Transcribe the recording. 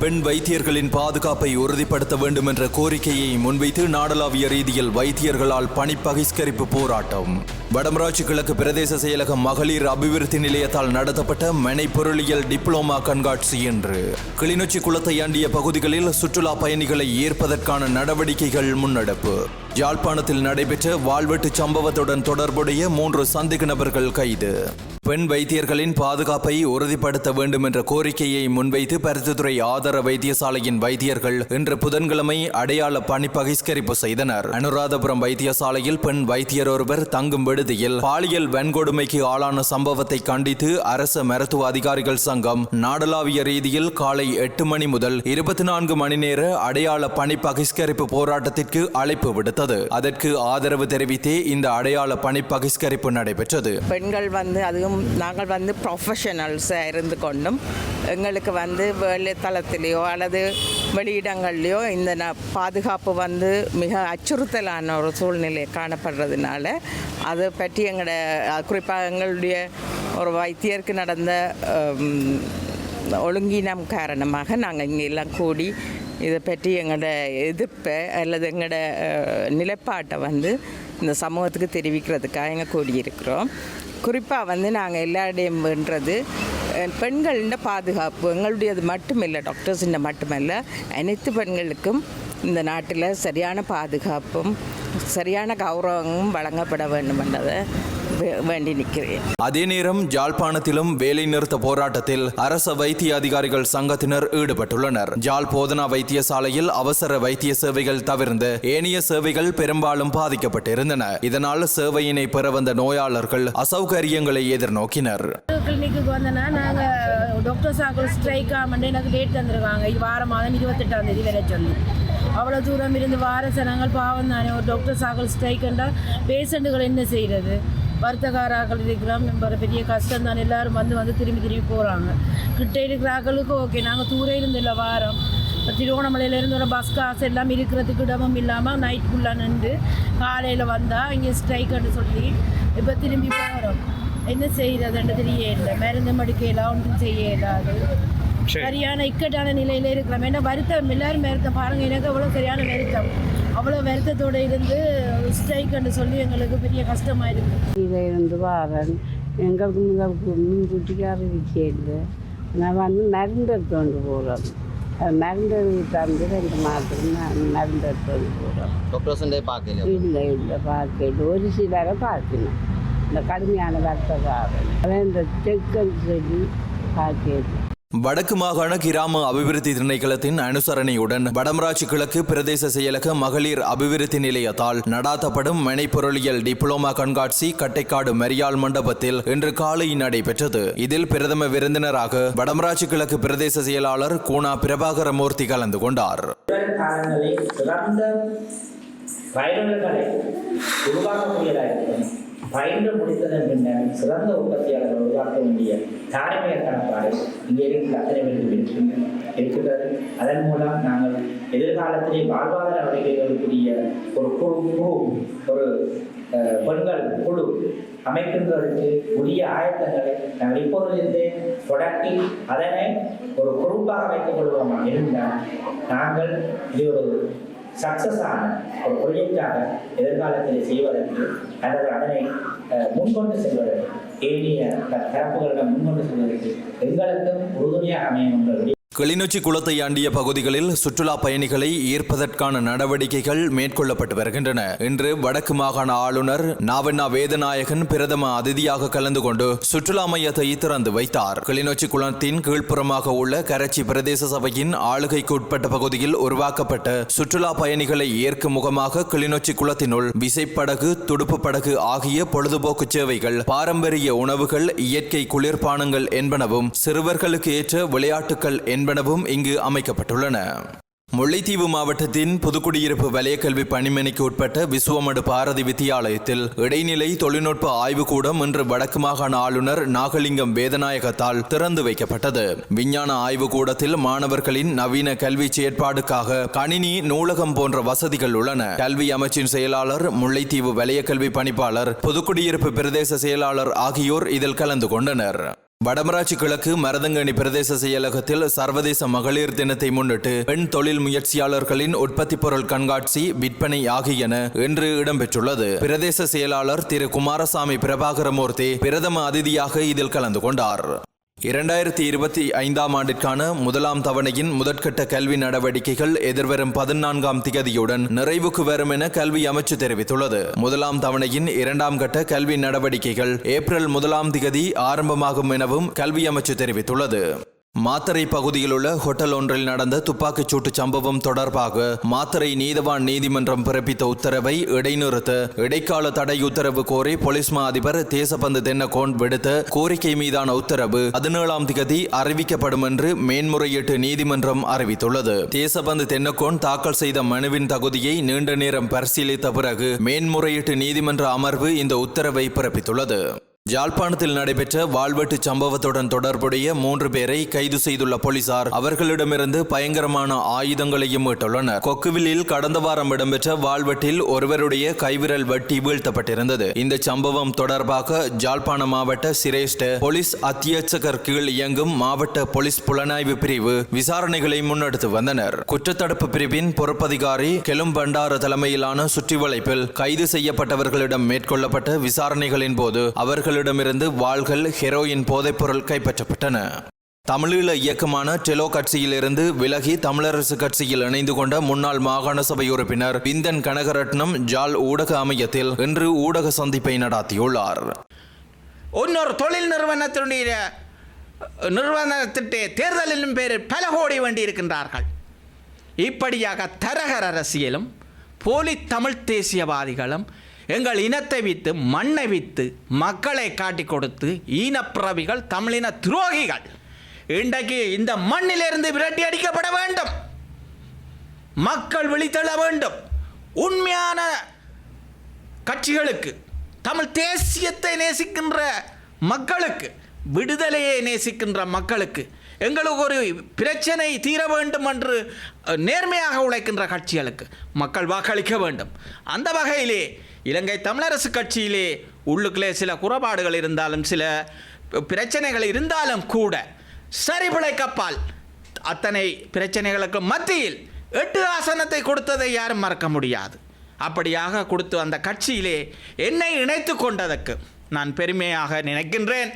பெண் வைத்தியர்களின் பாதுகாப்பை உறுதிப்படுத்த வேண்டும் என்ற கோரிக்கையை முன்வைத்து நாடளாவிய ரீதியில் வைத்தியர்களால் பணி பகிஷ்கரிப்பு போராட்டம். வடமராட்சி கிழக்கு பிரதேச செயலக மகளிர் அபிவிருத்தி நிலையத்தால் நடத்தப்பட்ட மனைப்பொருளியல் டிப்ளோமா கண்காட்சி என்று கிளிநொச்சி குளத்தை அண்டிய பகுதிகளில் சுற்றுலா பயணிகளை ஈர்ப்பதற்கான நடவடிக்கைகள் முன்னெடுப்பு. யாழ்ப்பாணத்தில் நடைபெற்ற வாழ்வெட்டு சம்பவத்துடன் தொடர்புடைய மூன்று சந்தேக நபர்கள் கைது. பெண் வைத்தியர்களின் பாதுகாப்பை உறுதிப்படுத்த வேண்டும் என்ற கோரிக்கையை முன்வைத்து பருத்தித்துறை ஆதார வைத்தியசாலையின் வைத்தியர்கள் இன்று புதன்கிழமை அடையாள பணி பகிஷ்கரிப்பு செய்தனர். அனுராதபுரம் வைத்தியசாலையில் பெண் வைத்தியர் ஒருவர் தங்கும் விடுதியில் பாலியல் வன்கொடுமைக்கு ஆளான சம்பவத்தை கண்டித்து அரசு மருத்துவ அதிகாரிகள் சங்கம் நாடளாவிய ரீதியில் காலை எட்டு மணி முதல் இருபத்தி நான்கு மணி நேர அடையாள பணி பகிஷ்கரிப்பு போராட்டத்திற்கு அழைப்பு விடுத்தது. அதற்கு ஆதரவு தெரிவித்தே இந்த அடையாள பணி பகிஷ்கரிப்பு நடைபெற்றது. பெண்கள் வந்து அதுவும் நாங்கள் வந்து ப்ரொஃபஷனல்ஸாக இருந்து கொண்டும் எங்களுக்கு வந்து வேலைத்தளத்திலேயோ அல்லது வெளியிடங்கள்லையோ இந்த ந பாதுகாப்பு வந்து மிக அச்சுறுத்தலான ஒரு சூழ்நிலை காணப்படுறதுனால அதை பற்றி எங்களோட குறிப்பாக எங்களுடைய ஒரு வைத்தியருக்கு நடந்த ஒழுங்கினம் காரணமாக நாங்கள் இங்கே எல்லாம் கூடி இதை பற்றி எங்களோட எதிர்ப்பை அல்லது எங்களோட நிலைப்பாட்டை வந்து இந்த சமூகத்துக்கு தெரிவிக்கிறதுக்காக எங்கள் கூடியிருக்கிறோம். குறிப்பாக வந்து நாங்கள் எல்லாருடையும் வென்றது பெண்களின் பாதுகாப்பு எங்களுடையது மட்டுமில்லை டாக்டர்ஸின் மட்டுமல்ல அனைத்து பெண்களுக்கும் இந்த நாட்டில் சரியான பாதுகாப்பும் சரியான கௌரவமும் வழங்கப்பட வேண்டும் என்றதை வேண்டி நிற்கிறேன் அதே நேரம் ஜாழ்ப்பாணத்திலும் வேலைநிறுத்த போராட்டத்தில் அரச வைத்திய அதிகாரிகள் சங்கத்தினர் ஈடுபட்டுள்ளனர். ஜாழ் போதனா வைத்தியசாலையில் அவசர வைத்திய சேவைகள் தவிர்ந்து ஏனைய சேவைகள் பெரும்பாலும் பாதிக்கப்பட்டிருந்தன. இதனால் சேவையினை பெற வந்த நோயாளர்கள் அசௌகரியங்களை எதிர்நோக்கினர். கிளினிக்கு நாங்கள் டாக்டர் சாக்கள் ஸ்ட்ரைக் ஆமெண்டு எனக்கு டேட் தந்திருக்காங்க இது வார மாதம் இருபத்தெட்டாம் தேதி வர சொல்லி. அவ்வளோ தூரம் இருந்து வார சனங்கள் பாவம் தானே. ஒரு டாக்டர் சாக்கள் ஸ்ட்ரைக் என்றால் பேஷண்ட்டுகள் என்ன செய்கிறது வருத்தக்காராக்கள் இருக்கிறோம் பெரிய கஷ்டம் தான் எல்லாரும் வந்து வந்து திரும்பி திரும்பி போகிறாங்க கிட்ட இருக்கிறாக்களுக்கு ஓகே. நாங்கள் தூர இருந்து இல்லை வாரம். இப்போ திருவோணமலையிலேருந்து ஒரு பஸ் காசு எல்லாம் இருக்கிறதுக்கு இடமும் இல்லாமல் நைட் ஃபுல்லாக நின்று காலையில் வந்தால் இங்கே ஸ்ட்ரைக்குன்னு சொல்லி இப்போ திரும்பி போகிறோம் என்ன செய்யறதுன்னு தெரியல. மருந்து மடிக்கலாம் ஒன்றும் செய்ய இயலாது. சரியான இக்கட்டான நிலையில இருக்கிறோம். ஏன்னா வருத்தம் எல்லாரும் வருத்தம். பாருங்க எனக்கு அவ்வளோ சரியான வருத்தம். அவ்வளோ வருத்தத்தோடு இருந்து ஸ்ட்ரைக்குன்னு சொல்லி எங்களுக்கு பெரிய கஷ்டமாக இருக்குது இதை இருந்து வாரன். எங்களுக்கு முதலுக்கு முன்கூட்டிக்கார இல்லை நான் வந்து நருந்தெடுத்து கொண்டு போகிறோம் மருந்து தந்து ரெண்டு மாத்திரம் மருந்தெடுத்து கொண்டு போகிறோம் டாக்டர்ஸுண்டே பார்க்கல இல்லை இல்லை பார்க்கல. ஒரு சிலரை பார்க்கணும். இந்த கடுமையான வருத்தக்காரன். அவன் இந்த செக்கன் சொல்லி பார்க்கல. வடக்கு மாகாண கிராம அபிவிருத்தி திணைக்களத்தின் அனுசரணையுடன் வடமராட்சி கிழக்கு பிரதேச செயலக மகளிர் அபிவிருத்தி நிலையத்தால் நடாத்தப்படும் மனைப்பொருளியல் டிப்ளோமா கண்காட்சி கட்டைக்காடு மரியாள் மண்டபத்தில் இன்று காலை நடைபெற்றது. இதில் பிரதம விருந்தினராக வடமராட்சி கிழக்கு பிரதேச செயலாளர் கூனா பிரபாகரமூர்த்தி கலந்து கொண்டார். உருவாக்கக்கூடியதாக பயின்று முடித்ததன் பின்னர் சிறந்த உற்பத்தியாளர்கள் உருவாக்க வேண்டிய தார்மீக கணப்பாடு இங்கே இருக்கிற அத்தனை பேருக்கு இருக்கின்ற- அதன் மூலம் நாங்கள் எதிர்காலத்திலே வாழ்வாதார வகைகளுக்குரிய ஒரு குழு குழு ஒரு பெண்கள் குழு அமைக்கின்றதற்கு உரிய ஆயத்தங்களை நாங்கள் இப்போதிலிருந்தே தொடக்கி அதனை ஒரு குரூப்பாக வைத்துக் கொள்வோமாக இருந்தால் நாங்கள் இது ஒரு சக்சஸான ஒரு ப்ரொஜெக்டாக எதிர்காலத்தில் செய்வதற்கு அல்லது அதனை அஹ், முன்கொண்டு செல்வதற்கு ஏனைய தரப்புகளிடம் முன்கொண்டு செல்வதற்கு எங்களுக்கும் உறுதுணையாக அமையும் என்று கிளிநொச்சி குளத்தையாண்டிய பகுதிகளில் சுற்றுலா பயணிகளை ஈர்ப்பதற்கான நடவடிக்கைகள் மேற்கொள்ளப்பட்டு வருகின்றன. இன்று வடக்கு மாகாண ஆளுநர் நாவண்ணா வேதநாயகன் பிரதம அதிதியாக கலந்து கொண்டு சுற்றுலா மையத்தை திறந்து வைத்தார். கிளிநொச்சி குளத்தின் கீழ்ப்புறமாக உள்ள கரச்சி பிரதேச சபையின் ஆளுகைக்கு உட்பட்ட பகுதியில் உருவாக்கப்பட்ட சுற்றுலா பயணிகளை ஏற்கும் முகமாக கிளிநொச்சி குளத்தினுள் விசைப்படகு துடுப்பு படகு ஆகிய பொழுதுபோக்கு சேவைகள் பாரம்பரிய உணவுகள் இயற்கை குளிர்பானங்கள் என்பனவும் சிறுவர்களுக்கு ஏற்ற விளையாட்டுகள் என்பனவும் இங்கு அமைக்கப்பட்டுள்ளன. முல்லைத்தீவு மாவட்டத்தின் புதுக்குடியிருப்பு வலயக்கல்வி பணிமனைக்கு உட்பட்ட விசுவமடு பாரதி வித்தியாலயத்தில் இடைநிலை தொழில்நுட்ப ஆய்வுக்கூடம் இன்று வடக்கு மாகாண ஆளுநர் நாகலிங்கம் வேதநாயகத்தால் திறந்து வைக்கப்பட்டது. விஞ்ஞான ஆய்வுக்கூடத்தில் மாணவர்களின் நவீன கல்வி செயற்பாடுக்காக கணினி நூலகம் போன்ற வசதிகள் உள்ளன. கல்வி அமைச்சின் செயலாளர் முல்லைத்தீவு வலயக்கல்வி பணிப்பாளர் புதுக்குடியிருப்பு பிரதேச செயலாளர் ஆகியோர் இதில் கலந்து கொண்டனர். வடமராட்சி கிழக்கு மருதங்கணி பிரதேச செயலகத்தில் சர்வதேச மகளிர் தினத்தை முன்னிட்டு பெண் தொழில் முயற்சியாளர்களின் உற்பத்தி பொருள் கண்காட்சி விற்பனை ஆகியன இன்று இடம்பெற்றுள்ளது. பிரதேச செயலாளர் திரு. குமாரசாமி பிரபாகரமூர்த்தி பிரதம அதிதியாக இதில் கலந்து கொண்டார். இரண்டாயிரத்தி இருபத்தி ஐந்தாம் ஆண்டிற்கான முதலாம் தவணையின் முதற்கட்ட கல்வி நடவடிக்கைகள் எதிர்வரும் பதினான்காம் திகதியுடன் நிறைவுக்கு வரும் என கல்வி அமைச்சு தெரிவித்துள்ளது. முதலாம் தவணையின் இரண்டாம் கட்ட கல்வி நடவடிக்கைகள் ஏப்ரல் முதலாம் திகதி ஆரம்பமாகும் எனவும் கல்வி அமைச்சு தெரிவித்துள்ளது. மாத்தறை பகுதியில் உள்ள ஹோட்டல் ஒன்றில் நடந்த துப்பாக்கிச் சூட்டு சம்பவம் தொடர்பாக மாத்தறை நீதவான் நீதிமன்றம் பிறப்பித்த உத்தரவை இடைநிறுத்த இடைக்கால தடை உத்தரவு கோரி போலீஸ் மா அதிபர் தேசபந்து தென்னகோன் விடுத்த கோரிக்கை மீதான உத்தரவு பதினேழாம் திகதி அறிவிக்கப்படும் என்று மேன்முறையீட்டு நீதிமன்றம் அறிவித்துள்ளது. தேசபந்து தென்னகோன் தாக்கல் செய்த மனுவின் தகுதியை நீண்ட நேரம் பரிசீலித்த பிறகு மேன்முறையீட்டு நீதிமன்ற அமர்வு இந்த உத்தரவை பிறப்பித்துள்ளது. யாழ்ப்பாணத்தில் நடைபெற்ற வாழ்வெட்டு சம்பவத்துடன் தொடர்புடைய மூன்று பேரை கைது செய்துள்ள போலீசார் அவர்களிடமிருந்து பயங்கரமான ஆயுதங்களையும் மீட்டுள்ளனர். கொக்குவிலில் கடந்த வாரம் இடம்பெற்ற வாழ்வெட்டில் ஒருவருடைய கைவிரல் வெட்டி வீழ்த்தப்பட்டிருந்தது. இந்த சம்பவம் தொடர்பாக ஜாழ்ப்பாண மாவட்ட சிரேஷ்ட போலீஸ் அத்தியட்சகர் கீழ் இயங்கும் மாவட்ட போலீஸ் புலனாய்வு பிரிவு விசாரணைகளை முன்னெடுத்து வந்தனர். குற்றத்தடுப்பு பிரிவின் பொறுப்பதிகாரி கெலும் பண்டார தலைமையிலான சுற்றிவளைப்பில் கைது செய்யப்பட்டவர்களிடம் மேற்கொள்ளப்பட்ட விசாரணைகளின் போது அவர்கள் மக்களிடமிருந்து வாள்கள் ஹெரோயின் போதைப்பொருள் கைப்பற்றப்பட்டன. தமிழீழ இயக்கமான டெலோ கட்சியிலிருந்து விலகி தமிழரசு கட்சியில் இணைந்து கொண்ட முன்னாள் மாகாண சபை உறுப்பினர் விந்தன் கனகரட்னம் ஜால் ஊடக அமையத்தில் இன்று ஊடக சந்திப்பை நடாத்தியுள்ளார். இன்னொரு தொழில் நிறுவனத்தினுடைய நிறுவனத்திட்டே தேர்தலிலும் பேர் பல கோடி வேண்டி இருக்கின்றார்கள். இப்படியாக தரகர் அரசியலும் போலி தமிழ் தேசியவாதிகளும் எங்கள் இனத்தை வித்து மண்ணை வித்து மக்களை காட்டி கொடுத்து ஈனப்பிறவிகள் தமிழின துரோகிகள். இன்றைக்கு இந்த மண்ணிலிருந்து விரட்டி அடிக்கப்பட வேண்டும். மக்கள் விழித்தெழ வேண்டும். உண்மையான கட்சிகளுக்கு தமிழ் தேசியத்தை நேசிக்கின்ற மக்களுக்கு விடுதலையை நேசிக்கின்ற மக்களுக்கு எங்களுக்கு ஒரு பிரச்சனை தீர வேண்டும் என்று நேர்மையாக உழைக்கின்ற கட்சிகளுக்கு மக்கள் வாக்களிக்க வேண்டும். அந்த வகையிலே இலங்கை தமிழரசு கட்சியிலே உள்ளுக்குள்ளே சில குறைபாடுகள் இருந்தாலும் சில பிரச்சனைகள் இருந்தாலும் கூட சரி பிழைக்கப்பால் அத்தனை பிரச்சனைகளுக்கு மத்தியில் எட்டு ஆசனத்தை கொடுத்ததை யாரும் மறக்க முடியாது. அப்படியாக கொடுத்து அந்த கட்சியிலே என்னை இணைத்து கொண்டதற்கு நான் பெருமையாக நினைக்கின்றேன்.